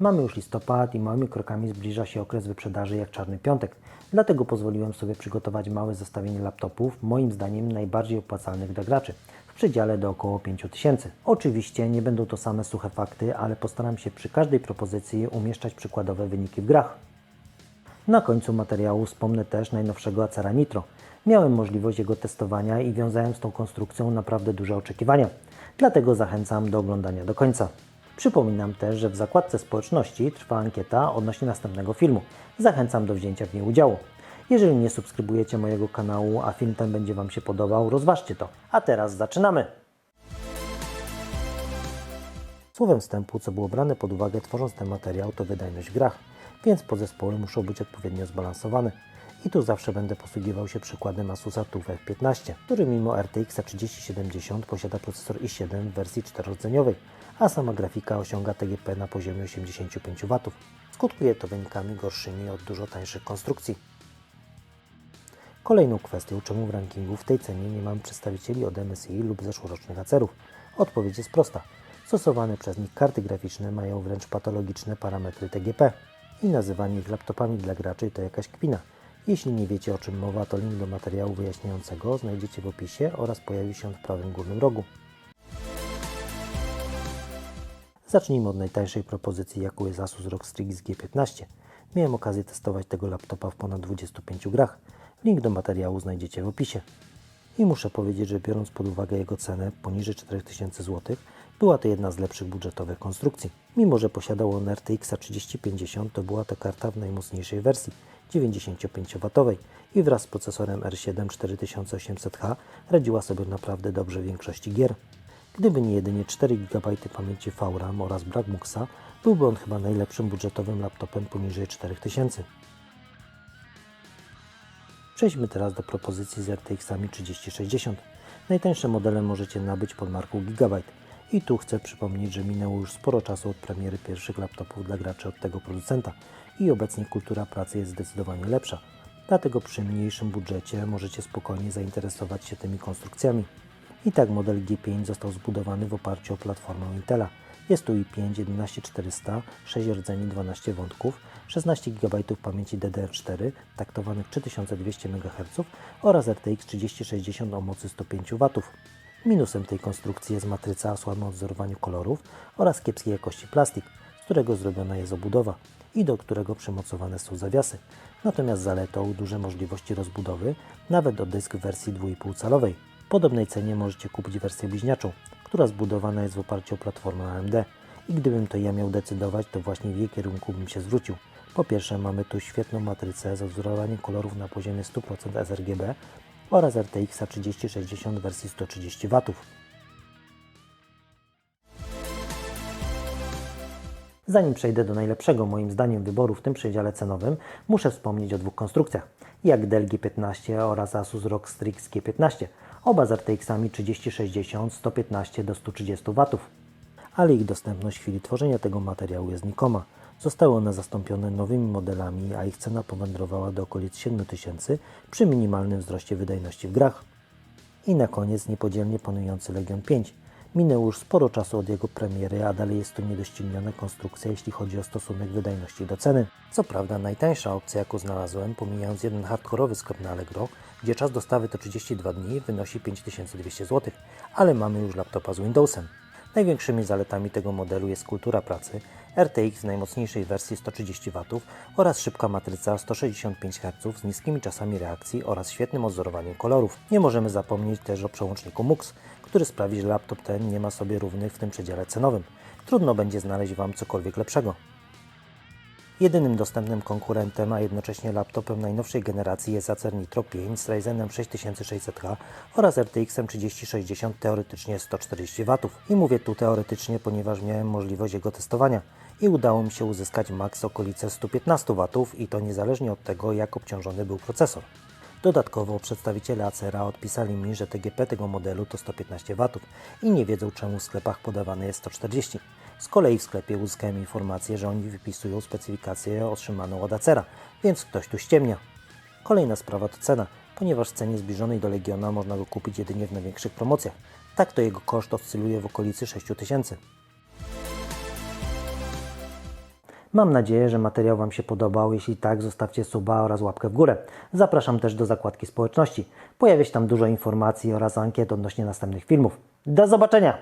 Mamy już listopad i małymi krokami zbliża się okres wyprzedaży jak czarny piątek. Dlatego pozwoliłem sobie przygotować małe zestawienie laptopów, moim zdaniem najbardziej opłacalnych dla graczy, w przedziale do około 5000. Oczywiście nie będą to same suche fakty, ale postaram się przy każdej propozycji umieszczać przykładowe wyniki w grach. Na końcu materiału wspomnę też najnowszego Acera Nitro. Miałem możliwość jego testowania i wiązałem z tą konstrukcją naprawdę duże oczekiwania. Dlatego zachęcam do oglądania do końca. Przypominam też, że w zakładce społeczności trwa ankieta odnośnie następnego filmu. Zachęcam do wzięcia w niej udziału. Jeżeli nie subskrybujecie mojego kanału, a film ten będzie Wam się podobał, rozważcie to. A teraz zaczynamy! Słowem wstępu, co było brane pod uwagę tworząc ten materiał, to wydajność w grach, więc podzespoły muszą być odpowiednio zbalansowane. I tu zawsze będę posługiwał się przykładem Asusa TUF F15, który mimo RTX 3070 posiada procesor i7 w wersji 4-rdzeniowej, a sama grafika osiąga TGP na poziomie 85 W. Skutkuje to wynikami gorszymi od dużo tańszych konstrukcji. Kolejną kwestią, czemu w rankingu w tej cenie nie mamy przedstawicieli od MSI lub zeszłorocznych acerów. Odpowiedź jest prosta. Stosowane przez nich karty graficzne mają wręcz patologiczne parametry TGP i nazywanie ich laptopami dla graczy to jakaś kpina. Jeśli nie wiecie o czym mowa, to link do materiału wyjaśniającego znajdziecie w opisie oraz pojawi się w prawym górnym rogu. Zacznijmy od najtańszej propozycji, jaką jest Asus ROG Strix G15. Miałem okazję testować tego laptopa w ponad 25 grach. Link do materiału znajdziecie w opisie. I muszę powiedzieć, że biorąc pod uwagę jego cenę poniżej 4000 zł, była to jedna z lepszych budżetowych konstrukcji. Mimo, że posiadał on RTX 3050, to była to karta w najmocniejszej wersji 95W i wraz z procesorem R7 4800H radziła sobie naprawdę dobrze w większości gier. Gdyby nie jedynie 4 GB pamięci VRAM oraz brak MUXa, byłby on chyba najlepszym budżetowym laptopem poniżej 4000. Przejdźmy teraz do propozycji z RTX-ami 3060. Najtańsze modele możecie nabyć pod marką Gigabyte. I tu chcę przypomnieć, że minęło już sporo czasu od premiery pierwszych laptopów dla graczy od tego producenta i obecnie kultura pracy jest zdecydowanie lepsza. Dlatego przy mniejszym budżecie możecie spokojnie zainteresować się tymi konstrukcjami. I tak model G5 został zbudowany w oparciu o platformę Intela. Jest tu i5 11400, 6 rdzeni 12 wątków, 16 GB pamięci DDR4 taktowanych 3200 MHz oraz RTX 3060 o mocy 105 W. Minusem tej konstrukcji jest matryca o słabym odzorowaniu kolorów oraz kiepskiej jakości plastik, którego zrobiona jest obudowa i do którego przymocowane są zawiasy. Natomiast zaletą duże możliwości rozbudowy, nawet do dysk w wersji 2,5 calowej. W podobnej cenie możecie kupić wersję bliźniaczą, która zbudowana jest w oparciu o platformę AMD. I gdybym to ja miał decydować, to właśnie w jej kierunku bym się zwrócił. Po pierwsze mamy tu świetną matrycę z odzorowaniem kolorów na poziomie 100% sRGB oraz RTX 3060 w wersji 130 W. Zanim przejdę do najlepszego moim zdaniem wyboru w tym przedziale cenowym, muszę wspomnieć o dwóch konstrukcjach, jak Dell G15 oraz Asus ROG Strix G15, oba z RTX-ami 3060 115 do 130 W. Ale ich dostępność w chwili tworzenia tego materiału jest nikoma. Zostały one zastąpione nowymi modelami, a ich cena powędrowała do okolic 7000 przy minimalnym wzroście wydajności w grach. I na koniec niepodzielnie panujący Legion 5. Minęło już sporo czasu od jego premiery, a dalej jest to niedościgniona konstrukcja, jeśli chodzi o stosunek wydajności do ceny. Co prawda najtańsza opcja, jaką znalazłem, pomijając jeden hardkorowy sklep na Allegro, gdzie czas dostawy to 32 dni, wynosi 5200 zł, ale mamy już laptopa z Windowsem. Największymi zaletami tego modelu jest kultura pracy, RTX w najmocniejszej wersji 130 W oraz szybka matryca 165 Hz z niskimi czasami reakcji oraz świetnym odzorowaniem kolorów. Nie możemy zapomnieć też o przełączniku MUX, który sprawi, że laptop ten nie ma sobie równych w tym przedziale cenowym. Trudno będzie znaleźć Wam cokolwiek lepszego. Jedynym dostępnym konkurentem, a jednocześnie laptopem najnowszej generacji jest Acer Nitro 5 z Ryzenem 6600H oraz RTX 3060 teoretycznie 140 W. I mówię tu teoretycznie, ponieważ miałem możliwość jego testowania i udało mi się uzyskać maks okolice 115 W i to niezależnie od tego, jak obciążony był procesor. Dodatkowo przedstawiciele Acera odpisali mi, że TGP tego modelu to 115 W i nie wiedzą czemu w sklepach podawane jest 140. Z kolei w sklepie uzyskałem informację, że oni wypisują specyfikację otrzymaną od Acera, więc ktoś tu ściemnia. Kolejna sprawa to cena, ponieważ w cenie zbliżonej do Legiona można go kupić jedynie w największych promocjach. Tak to jego koszt oscyluje w okolicy 6000. Mam nadzieję, że materiał Wam się podobał. Jeśli tak, zostawcie suba oraz łapkę w górę. Zapraszam też do zakładki społeczności. Pojawia się tam dużo informacji oraz ankiet odnośnie następnych filmów. Do zobaczenia!